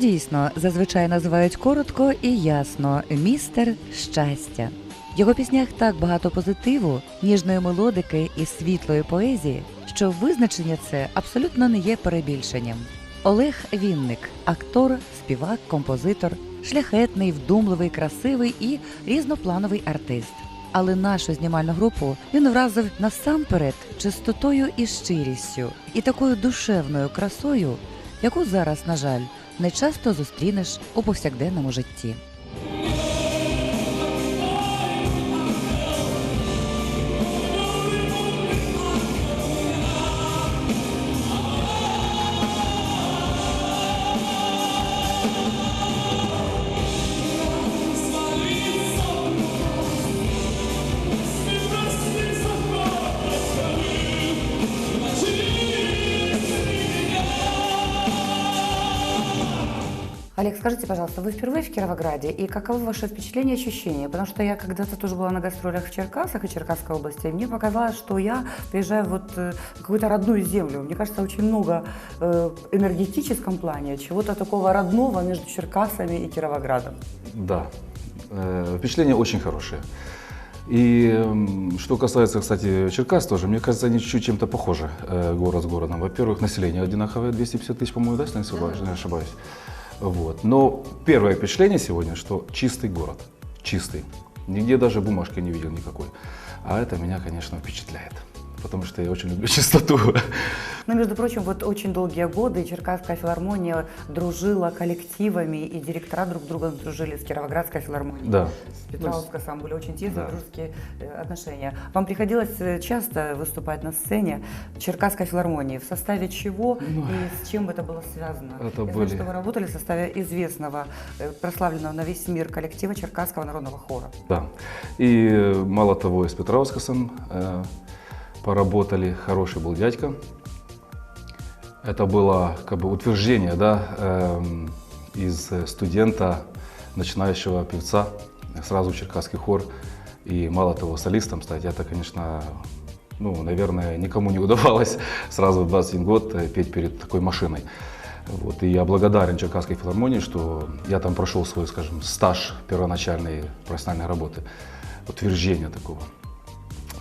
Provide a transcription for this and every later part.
дійсно зазвичай називають коротко і ясно містер щастя. В його піснях так багато позитиву, ніжної мелодики і світлої поезії, що визначення це абсолютно не є перебільшенням. Олег Вінник актор, співак, композитор, шляхетний, вдумливий, красивий і різноплановий артист. Але нашу знімальну групу він вразив насамперед чистотою і щирістю, і такою душевною красою, яку зараз, на жаль, не часто зустрінеш у повсякденному житті. Скажите, пожалуйста, вы впервые в Кировограде, и каковы ваши впечатления и ощущения? Потому что я когда-то тоже была на гастролях в Черкасах и Черкасской области, и мне показалось, что я приезжаю вот э, в какую-то родную землю. Мне кажется, очень много э, в энергетическом плане чего-то такого родного между Черкасами и Кировоградом. Да, э, впечатления очень хорошие. И что касается, кстати, Черкас тоже, мне кажется, они чуть-чуть чем-то похожи, город с городом. Во-первых, население одинаковое, 250 тысяч, по-моему, да, если не ошибаюсь? Вот. Но первое впечатление сегодня, что чистый город, чистый. Нигде даже бумажки не видел никакой. А это меня, конечно, впечатляет, потому что я очень люблю чистоту. Но, между прочим, вот очень долгие годы Черкасская филармония дружила коллективами, и директора друг друга дружили с Кировоградской филармонией. Да. С Петровской сам были очень тесные Да. дружеские э, отношения. Вам приходилось э, часто выступать на сцене Черкасской филармонии. В составе чего Ну, и с чем это было связано? это Я знаю, были- что вы работали в составе известного, э, прославленного на весь мир коллектива Черкасского народного хора. Да. И мало того, и с Петраускасом э, поработали. Хороший был дядька. Это было как бы утверждение да, эм, из э, студента, начинающего певца, сразу Черкасский хор. И мало того, солистом стать, это, конечно, ну, наверное, никому не удавалось сразу в 21 год э, петь перед такой машиной. Вот, и я благодарен Черкасской филармонии, что я там прошел свой, скажем, стаж первоначальной профессиональной работы, утверждения такого.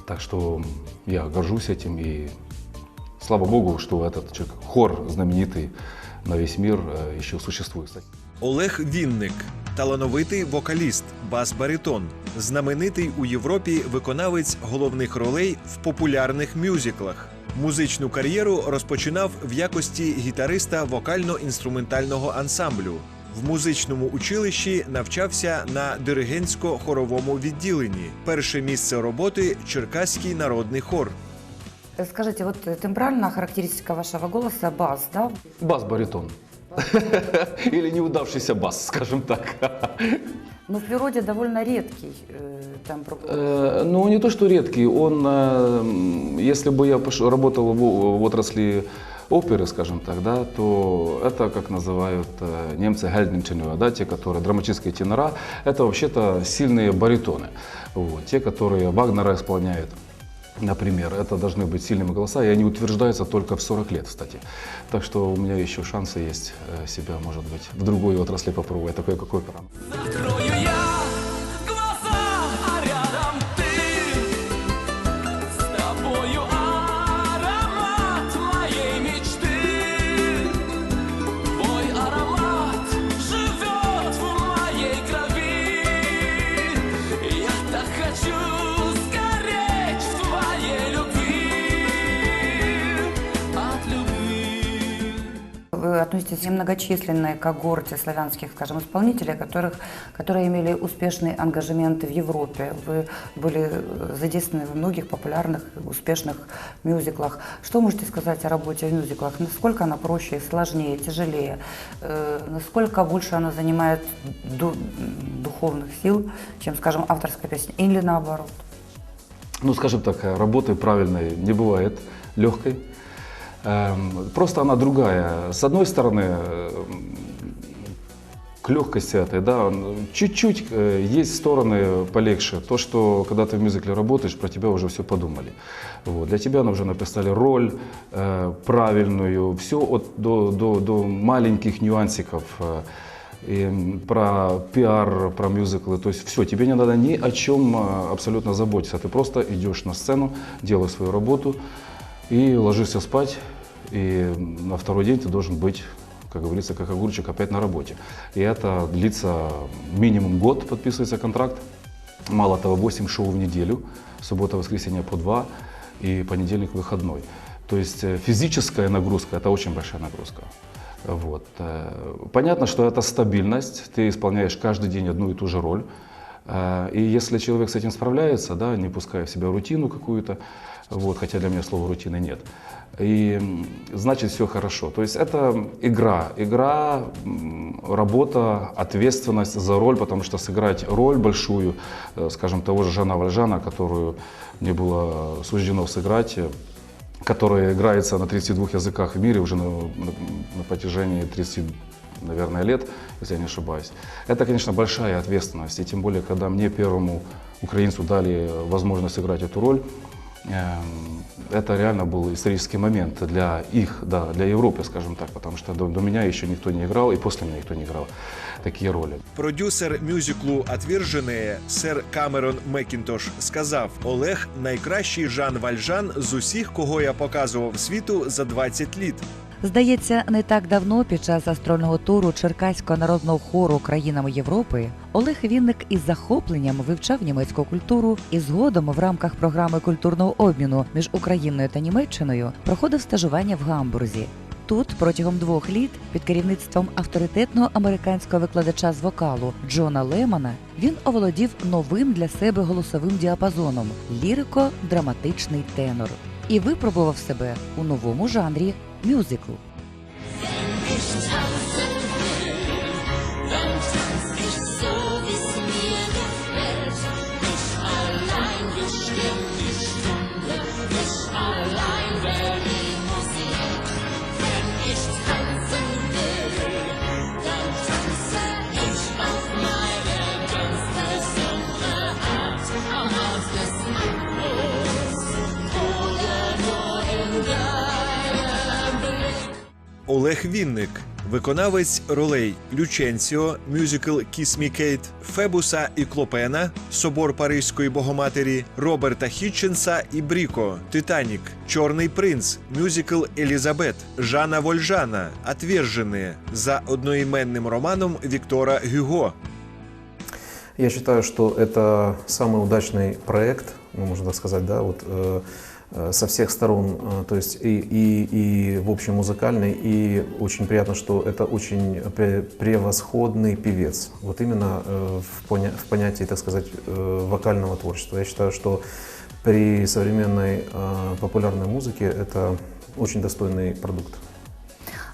Так что я горжусь этим и слава богу, что этот чер- хор знаменитый на весь мир э, еще существует. кстати. Олег Вінник талановитий вокаліст, бас-баритон, знаменитий у Європі виконавець головних ролей в популярних мюзиклах. Музичну кар'єру розпочинав в якості гітариста вокально-інструментального ансамблю. В музичному училищі навчався на диригентсько-хоровому відділенні. Перше місце роботи Черкаський народний хор. Э, Скажите, вот э, тембральная характеристика вашего голоса бас, да? Бас-баритон. Или неудавшийся бас, скажем так. Но в природе довольно редкий э, тембр. Э, Ну, не то, что редкий, он, э, м, если бы я пош- работал в, в отрасли оперы, скажем так, да, то это, как называют э, немцы, гельденченева, да, те, которые драматические тенора, это вообще-то сильные баритоны. Вот, те, которые Вагнера исполняют. Например, это должны быть сильными голоса, и они утверждаются только в 40 лет, кстати. Так что у меня еще шансы есть э, себя, может быть, в другой отрасли попробовать, такой как опера. Относитесь к немногочисленной когорте славянских, скажем, исполнителей, которых, которые имели успешный ангажемент в Европе. Вы были задействованы в многих популярных, успешных мюзиклах. Что можете сказать о работе в мюзиклах? Насколько она проще, сложнее, тяжелее? Э, Насколько больше она занимает ду- духовных сил, чем, скажем, авторская песня? Или наоборот? ну, скажем так, работы правильной не бывает легкой. Эм, Просто она другая. С одной стороны, эм, к легкости этой, да, чуть-чуть э, есть стороны полегче. То, что когда ты в мюзикле работаешь, про тебя уже все подумали. Вот. Для тебя уже написали роль э, правильную, все от, до, до, до маленьких нюансиков. э, и про пиар, про мюзиклы, то есть все, тебе не надо ни о чем абсолютно заботиться, ты просто идешь на сцену, делаешь свою работу и ложишься спать, и на второй день ты должен быть, как говорится, как огурчик опять на работе. И это длится минимум год, подписывается контракт, мало того, 8 шоу в неделю, суббота, воскресенье по 2 и понедельник выходной. То есть э, физическая нагрузка – это очень большая нагрузка. Вот. э, Понятно, что это стабильность, ты исполняешь каждый день одну и ту же роль. Э, И если человек с этим справляется, да, не пуская в себя рутину какую-то, вот, хотя для меня слова рутины нет, и значит все хорошо. То есть это игра, игра, работа, ответственность за роль, потому что сыграть роль большую, э, скажем, того же Жана Вальжана, которую мне было суждено сыграть, э, которая играется на 32 языках в мире уже на, на- на протяжении 30, наверное, лет, если я не ошибаюсь. Это, конечно, большая ответственность, и тем более, когда мне, первому украинцу, дали возможность сыграть эту роль, эм, это реально был исторический момент для их, да, для Европы, скажем так, потому что до, до меня еще никто не играл, и после меня никто не играл такие роли. Продюсер мюзиклу «Отвержене» сер Камерон Мекінтош сказав: Олег найкращий Жан Вальжан з усіх, кого я показував світу за 20 літ. Здається, не так давно під час гастрольного туру Черкаського народного хору країнами Європи Олег Вінник із захопленням вивчав німецьку культуру і згодом в рамках програми культурного обміну між Україною та Німеччиною проходив стажування в Гамбурзі. Тут протягом двох літ під керівництвом авторитетного американського викладача з вокалу Джона Лемана він оволодів новим для себе голосовим діапазоном лірико-драматичний тенор і випробував себе у новому жанрі мюзикл. Олег Вінник, виконавець ролей Люченціо, мюзикл «Kiss Me Kate», Фебуса і Клопена, Собор Паризької Богоматері, Роберта Хітченса і Бріко, Титанік, Чорний принц, мюзикл Елізабет, Жана Вольжана, «Отвержене» за одноіменним романом Віктора Гюго. Я считаю, что это самый удачный проект, ну, можно так сказать, да, вот э, э, со всех сторон, э, то есть и, и, и в общем музыкальный, и очень приятно, что это очень пре- превосходный певец, вот именно э, в, поня- в понятии, так сказать, э, вокального творчества. Я считаю, что при современной э, популярной музыке это очень достойный продукт.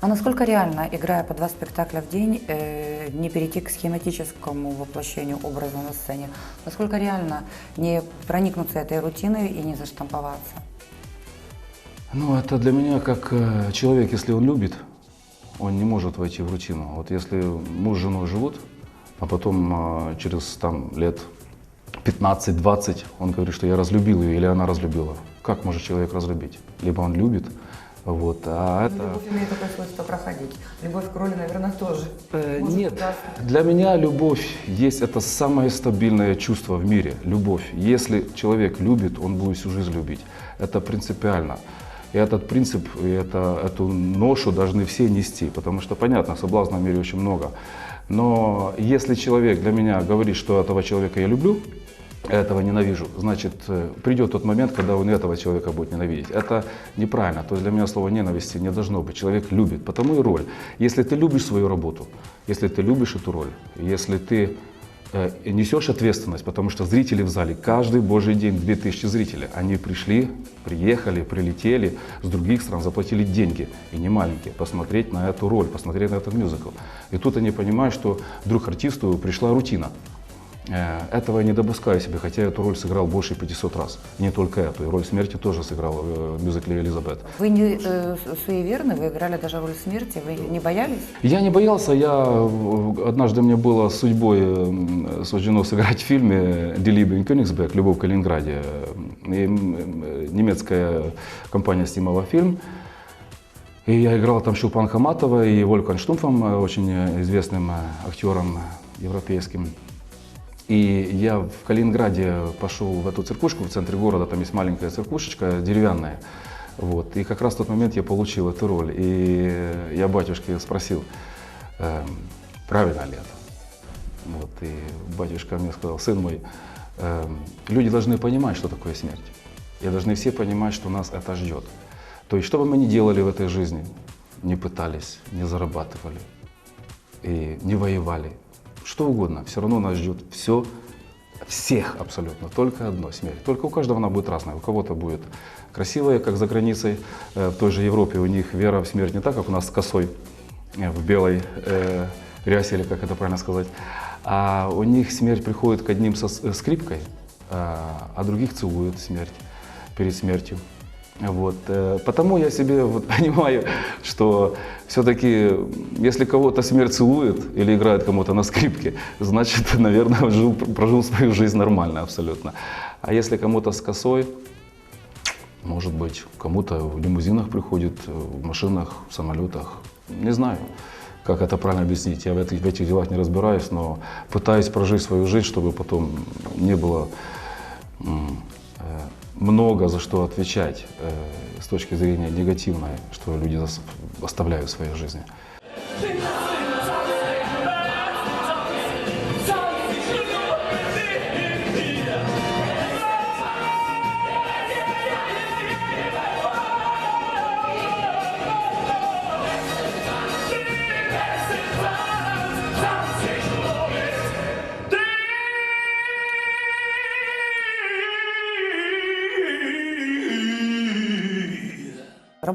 А насколько реально, играя по два спектакля в день, э, не перейти к схематическому воплощению образа на сцене? Насколько реально не проникнуться этой рутиной и не заштамповаться? Ну, это для меня как э, человек, если он любит, он не может войти в рутину. Вот если муж с женой живут, а потом э, через там лет 15-20 он говорит, что я разлюбил ее или она разлюбила. Как может человек разлюбить? Либо он любит, вот, а это... Любовь имеет такое свойство проходить. Любовь к роли, наверное, тоже. Э, Может Нет, удастся. для меня любовь есть это самое стабильное чувство в мире. Любовь. Если человек любит, он будет всю жизнь любить. Это принципиально. И этот принцип, и это, эту ношу должны все нести, потому что, понятно, соблазна в мире очень много. Но если человек для меня говорит, что этого человека я люблю, этого ненавижу, значит, э, придет тот момент, когда он этого человека будет ненавидеть. Это неправильно. То есть для меня слова ненависти не должно быть. Человек любит, потому и роль. Если ты любишь свою работу, если ты любишь эту роль, если ты несешь ответственность, потому что зрители в зале, каждый божий день 2000 зрителей, они пришли, приехали, прилетели с других стран, заплатили деньги, и не маленькие, посмотреть на эту роль, посмотреть на этот мюзикл. И тут они понимают, что вдруг артисту пришла рутина. Э, Этого я не допускаю себе, хотя эту роль сыграл больше 500 раз. И не только эту, и роль смерти тоже сыграл э, в мюзикле «Элизабет». Вы не э, суеверны, вы играли даже роль смерти, вы не боялись? Я не боялся, я э, однажды мне было судьбой суждено сыграть в фильме «Делибин Кёнигсберг. Любовь в Калининграде». И, э, немецкая компания снимала фильм. И я играл там Шулпан Хаматова и Волькан Штумфом, э, очень э, известным э, актером э, европейским. И я в Калининграде пошел в эту церквушку в центре города, там есть маленькая церквушечка деревянная. Вот. И как раз в тот момент я получил эту роль. И я батюшке спросил, эм, правильно ли это. Вот. И батюшка мне сказал, сын мой, эм, люди должны понимать, что такое смерть. И должны все понимать, что нас это ждет. То есть, что бы мы ни делали в этой жизни, не пытались, не зарабатывали, и не воевали, что угодно, все равно нас ждет все, всех абсолютно, только одно смерть. Только у каждого она будет разная. У кого-то будет красивая, как за границей, э, в той же Европе у них вера в смерть не так, как у нас с косой, э, в белой э, рясе, или как это правильно сказать. А у них смерть приходит к одним со э, скрипкой, а, а других целуют смерть перед смертью. Вот. э, Потому я себе вот понимаю, что все-таки, если кого-то смерть целует или играет кому-то на скрипке, значит, наверное, жил, прожил свою жизнь нормально абсолютно. А если кому-то с косой, может быть, кому-то в лимузинах приходит, э, в машинах, в самолетах, не знаю. Как это правильно объяснить? Я в этих, в этих делах не разбираюсь, но пытаюсь прожить свою жизнь, чтобы потом не было э, много за что отвечать э, с точки зрения негативной, что люди оставляют в своей жизни.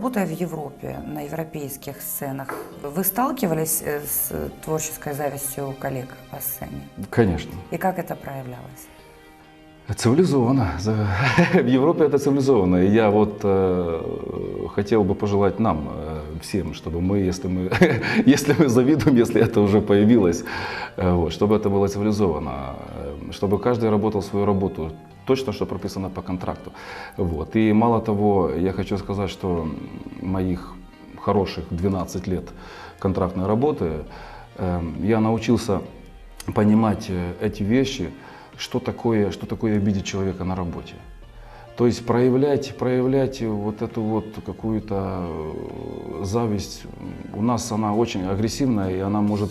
Работая в Европе, на европейских сценах, вы сталкивались э, с творческой завистью коллег по сцене? Конечно. И как это проявлялось? Цивилизованно. В Европе это цивилизованно. И я вот э, хотел бы пожелать нам э, всем, чтобы мы, если мы, если мы завидуем, если это уже появилось, э, вот, чтобы это было цивилизованно, э, чтобы каждый работал свою работу точно, что прописано по контракту. Вот. И мало того, я хочу сказать, что моих хороших 12 лет контрактной работы э, я научился понимать эти вещи, что такое, что такое обидеть человека на работе. То есть проявлять, проявлять вот эту вот какую-то э, зависть, у нас она очень агрессивная, и она может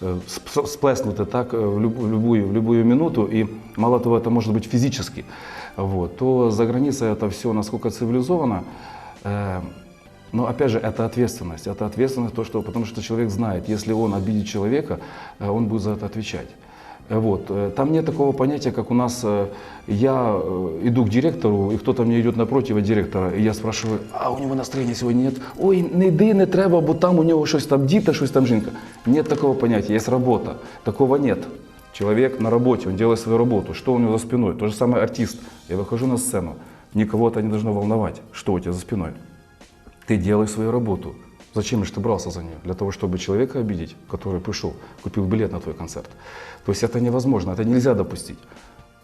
э, сп- всплеснуть так э, в люб- в любую, в любую минуту, и мало того, это может быть физически. Вот. То за границей это все насколько цивилизовано, но опять же, это ответственность. Это ответственность, то, что, потому что человек знает, если он обидит человека, он будет за это отвечать. Э, Вот. э, Там нет такого понятия, как у нас, э, я э, иду к директору, и кто-то мне идет напротив директора, и я спрашиваю, а у него настроения сегодня нет? Ой, не йди, не треба, бо там у нього щось там діти, щось там жінка. Нет такого понятия, есть работа. Такого нет. Человек на работе, он делает свою работу. Что у него за спиной? То же самое артист. Я выхожу на сцену, никого это не должно волновать. Что у тебя за спиной? Ты делай свою работу. Зачем же ты брался за нее? Для того, чтобы человека обидеть, который пришел, купил билет на твой концерт. То есть это невозможно, это нельзя допустить.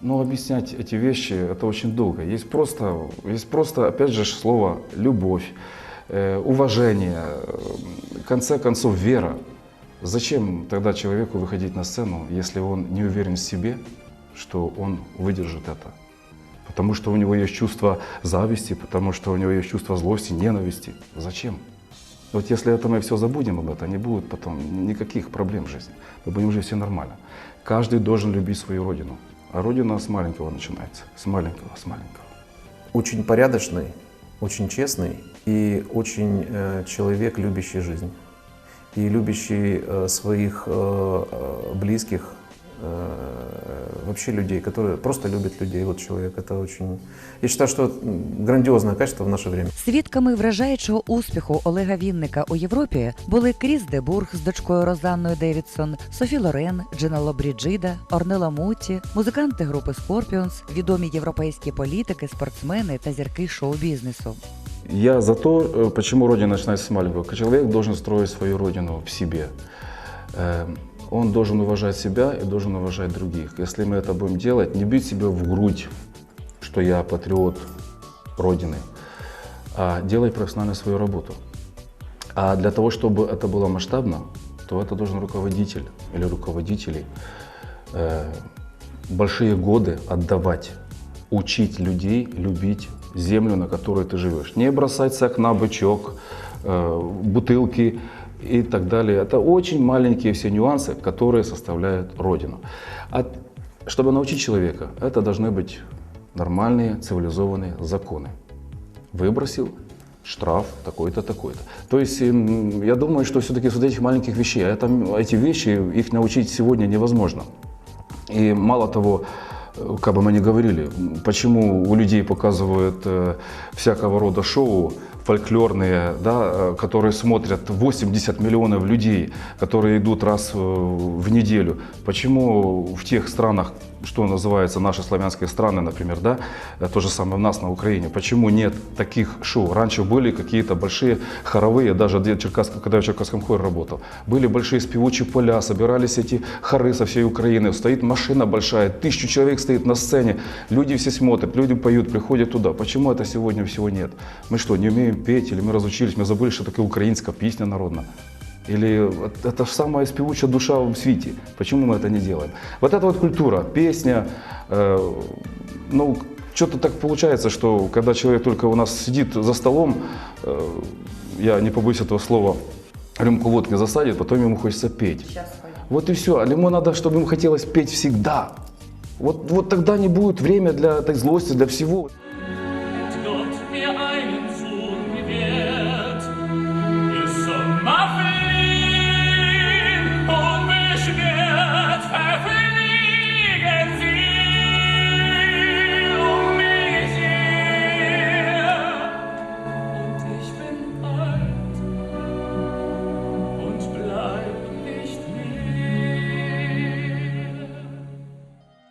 Но объяснять эти вещи это очень долго. Есть просто, есть просто опять же, слово любовь, э, уважение, э, в конце концов вера. Зачем тогда человеку выходить на сцену, если он не уверен в себе, что он выдержит это? Потому что у него есть чувство зависти, потому что у него есть чувство злости, ненависти. Зачем? Вот если это мы все забудем об этом, не будет потом никаких проблем в жизни. Мы будем жить все нормально. Каждый должен любить свою родину. А родина с маленького начинается. С маленького, с маленького. Очень порядочный, очень честный и очень э, человек, любящий жизнь. И любящий э, своих э, э, близких вообще людей, который просто любит людей. Вот человек, это очень... Я считаю, что м, грандиозное качество в наше время. Свідками вражаючого успіху Олега Вінника у Європі були Кріс Дебург з дочкою Розанною Девідсон, Софі Лорен, Джинало Бріджида, Орнела Муті, музиканти групи Scorpions, відомі європейські політики, спортсмени та зірки шоу-бізнесу. Я за то, э, почему Родина начинается с маленького. Человек должен строить свою Родину в себе. Он должен уважать себя и должен уважать других. Если мы это будем делать, не бить себя в грудь, что я патриот Родины, а делать профессионально свою работу. А для того, чтобы это было масштабно, то это должен руководитель или руководители э, большие годы отдавать, учить людей любить землю, на которой ты живешь. Не бросать с окна бычок, э, бутылки и так далее. Это очень маленькие все нюансы, которые составляют Родину. А чтобы научить человека, это должны быть нормальные, цивилизованные законы выбросил, штраф такой-то, такой-то. То есть я думаю, что все-таки с вот этих маленьких вещей, а это, эти вещи, их научить сегодня невозможно. И мало того, как бы мы ни говорили, почему у людей показывают э, всякого рода шоу фольклорные, да, э, которые смотрят 80 миллионов людей, которые идут раз э, в неделю. Почему в тех странах, что называется наши славянские страны, например, да, э, то же самое у нас на Украине, почему нет таких шоу? Раньше были какие-то большие хоровые, даже где Черкасск- когда я в Черкасском хоре работал, были большие спевучие поля, собирались эти хоры со всей Украины, стоит машина большая, тысячу человек стоит на сцене, люди все смотрят, люди поют, приходят туда. Почему это сегодня всего нет? Мы что, не умеем петь, или мы разучились, мы забыли, что такое украинская песня народная? Или это же самая спевучая душа в свете. Почему мы это не делаем? Вот эта вот культура, песня, э, ну, что-то так получается, что когда человек только у нас сидит за столом, э, я не побоюсь этого слова, рюмку водки засадит, потом ему хочется петь. Вот и все. А ему надо, чтобы ему хотелось петь всегда. Вот, вот тогда не будет время для этой злости, для всего.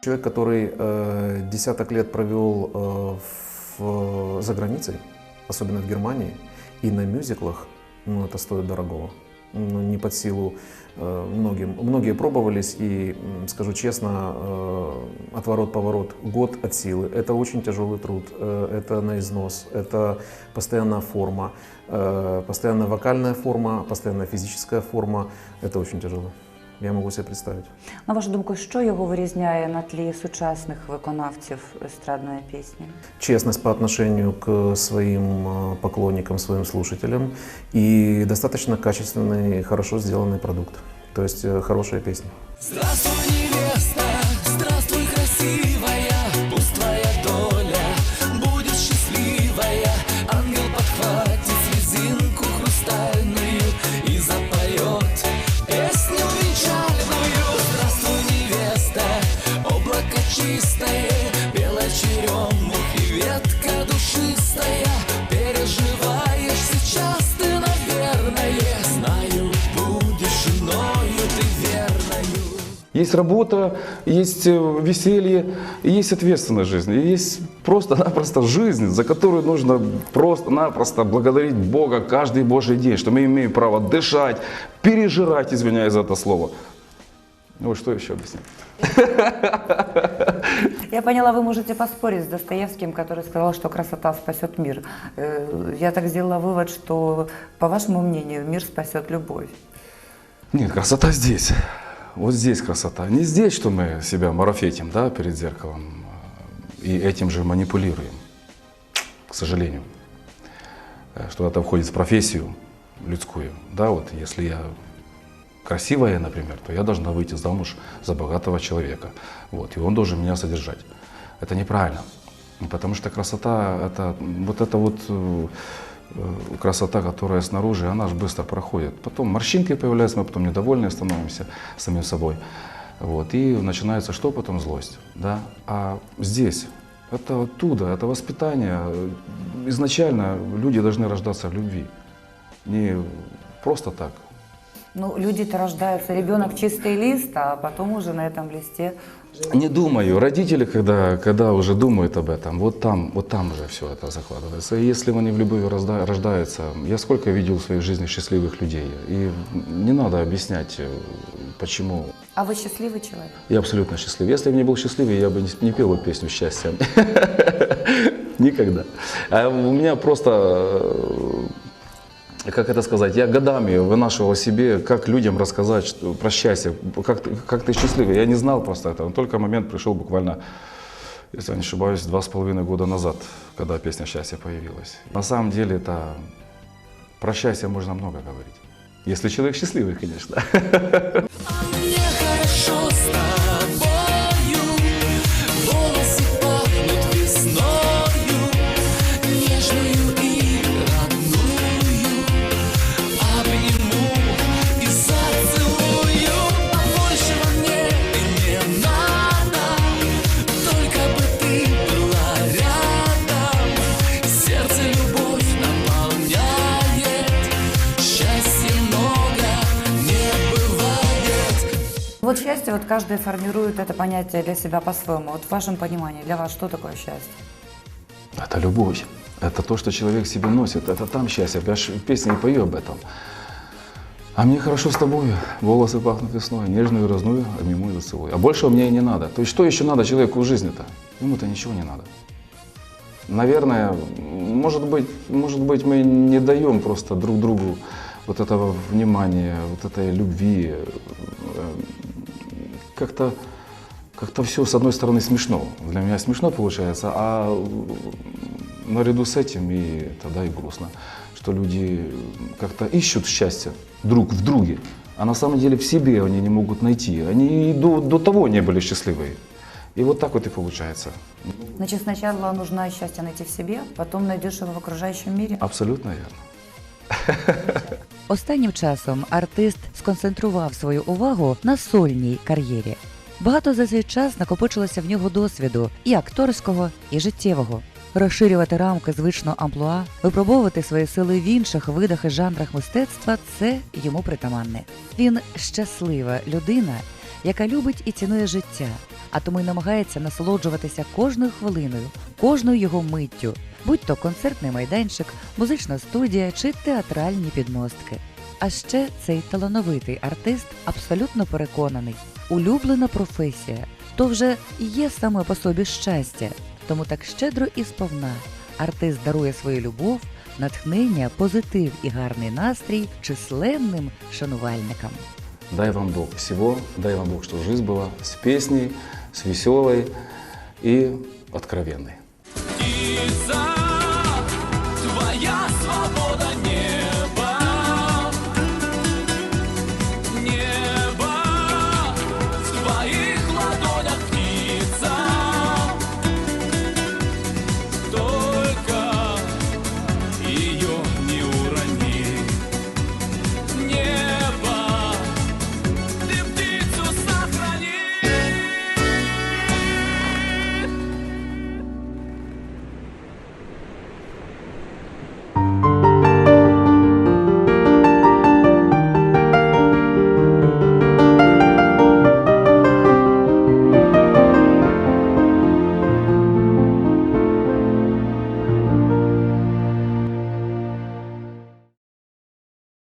Человек, который э, десяток лет провел э, в, за границей, особенно в Германии, и на мюзиклах, ну, это стоит дорогого. Ну, не под силу э, многим. Многие пробовались, и, скажу честно, э, отворот-поворот, год от силы. Это очень тяжелый труд, э, это на износ, это постоянная форма, э, постоянная вокальная форма, постоянная физическая форма. Это очень тяжело Я могу себе представить. На вашу думку, що його вирізняє на тлі сучасних виконавців естрадної пісні? честность по отношению к своим э, поклонникам, своим слушателям и достаточно качественный, хорошо сделанный продукт. То есть э, хорошая песня. Здравствуй, Есть работа, есть э, веселье, есть ответственность жизни, есть просто-напросто жизнь, за которую нужно просто-напросто благодарить Бога каждый Божий день, что мы имеем право дышать, пережирать, извиняюсь за это слово. Ну что еще объяснить? Я поняла, вы можете поспорить с Достоевским, который сказал, что красота спасет мир. Э, Я так сделала вывод, что, по вашему мнению, мир спасет любовь. Нет, красота здесь. Вот здесь красота. Не здесь, что мы себя марафетим да, перед зеркалом э, и этим же манипулируем, к сожалению. Э, Что это входит в профессию людскую. Да, вот если я красивая, например, то я должна выйти замуж за богатого человека. Вот, и он должен меня содержать. Это неправильно. Потому что красота, это вот это вот э, красота, которая снаружи, она же быстро проходит. Потом морщинки появляются, мы потом недовольны становимся самим собой. Вот, и начинается что потом? Злость. Да? А здесь это оттуда, это воспитание. Изначально люди должны рождаться в любви. Не просто так. Ну, люди-то рождаются, ребенок чистый лист, а потом уже на этом листе Не думаю. Родители, когда, когда уже думают об этом, вот там, вот там уже все это закладывается. И если они в любви рождаются, я сколько видел в своей жизни счастливых людей. И не надо объяснять, э, почему. А вы счастливый человек? Я абсолютно счастлив. Если бы не был счастливый, я бы не, пел песню счастья. Никогда. А у меня просто, э, как это сказать, я годами вынашивал себе, как людям рассказать что- про счастье, как, как ты счастливый. Я не знал просто этого. Только момент пришел буквально, если я не ошибаюсь, два с половиной года назад, когда песня «Счастье» появилась. На самом деле это про счастье можно много говорить. Если человек счастливый, конечно. счастье, вот каждый формирует это понятие для себя по-своему. Вот в вашем понимании, для вас что такое счастье? Это любовь. Это то, что человек себе носит. Это там счастье. Я ж в песне и пою об этом. А мне хорошо с тобою. Волосы пахнут весной. Нежную и розную обниму и зацелую. А большего мне и не надо. То есть что еще надо человеку в жизни-то? Ему-то ничего не надо. Наверное, может быть, может быть, мы не даем просто друг другу вот этого внимания, вот этой любви. Как-то как-то все, с одной стороны, смешно. Для меня смешно получается, а наряду с этим и тогда и грустно, что люди как-то ищут счастье друг в друге, а на самом деле в себе они не могут найти. Они и до, до того не были счастливые. И вот так вот и получается. Значит, сначала нужно счастье найти в себе, потом найдешь его в окружающем мире. Абсолютно верно. Останнім часом артист сконцентрував свою увагу на сольній кар'єрі. Багато за цей час накопичилося в нього досвіду і акторського, і життєвого. Розширювати рамки звичного амплуа, випробовувати свої сили в інших видах і жанрах мистецтва це йому притаманне. Він щаслива людина, яка любить і цінує життя, а тому й намагається насолоджуватися кожною хвилиною, кожною його миттю, будь то концертний майданчик, музична студія чи театральні підмостки. А ще цей талановитий артист абсолютно переконаний, улюблена професія то вже є саме по собі щастя. Тому так щедро і сповна артист дарує свою любов, натхнення, позитив і гарний настрій численним шанувальникам. Дай вам Бог всего, дай вам Бог, чтобы жизнь была с песней, с веселой и откровенной. И за